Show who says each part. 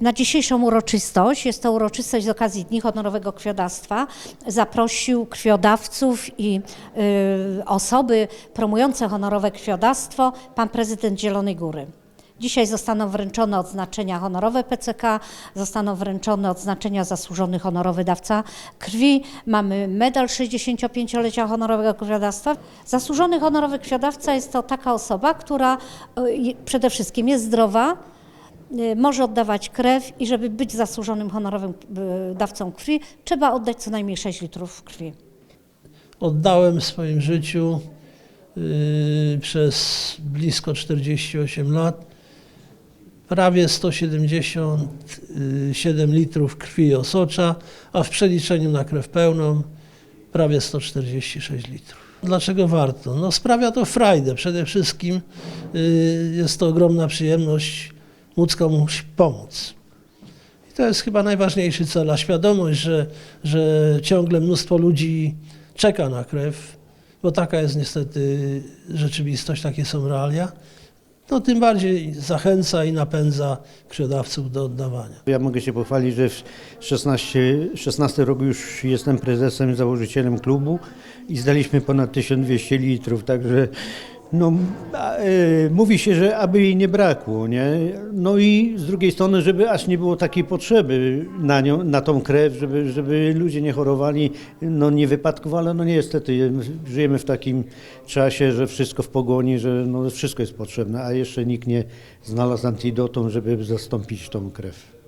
Speaker 1: Na dzisiejszą uroczystość, jest to uroczystość z okazji Dni Honorowego Krwiodawstwa, zaprosił krwiodawców i y, osoby promujące honorowe krwiodawstwo pan prezydent Zielonej Góry. Dzisiaj zostaną wręczone odznaczenia honorowe PCK, zostaną wręczone odznaczenia zasłużony honorowy dawca krwi. Mamy medal 65-lecia honorowego krwiodawstwa. Zasłużony honorowy krwiodawca jest to taka osoba, która y, przede wszystkim jest zdrowa, może oddawać krew i żeby być zasłużonym honorowym y, dawcą krwi, trzeba oddać co najmniej 6 litrów krwi.
Speaker 2: Oddałem w swoim życiu yy, przez blisko 48 lat prawie 177 litrów krwi osocza, a w przeliczeniu na krew pełną prawie 146 litrów. Dlaczego warto? No sprawia to frajdę. Przede wszystkim yy, jest to ogromna przyjemność móc komuś pomóc. I to jest chyba najważniejszy cel, a świadomość, że, że ciągle mnóstwo ludzi czeka na krew, bo taka jest niestety rzeczywistość, takie są realia, no tym bardziej zachęca i napędza krwiodawców do oddawania.
Speaker 3: Ja mogę się pochwalić, że w 16, 16 roku już jestem prezesem założycielem klubu i zdaliśmy ponad 1200 litrów, także no, e, mówi się, że aby jej nie brakło, nie? No i z drugiej strony, żeby aż nie było takiej potrzeby na nią, na tą krew, żeby, żeby ludzie nie chorowali, no nie wypadków, ale no niestety żyjemy w takim czasie, że wszystko w pogoni, że no wszystko jest potrzebne, a jeszcze nikt nie znalazł antidotum, żeby zastąpić tą krew.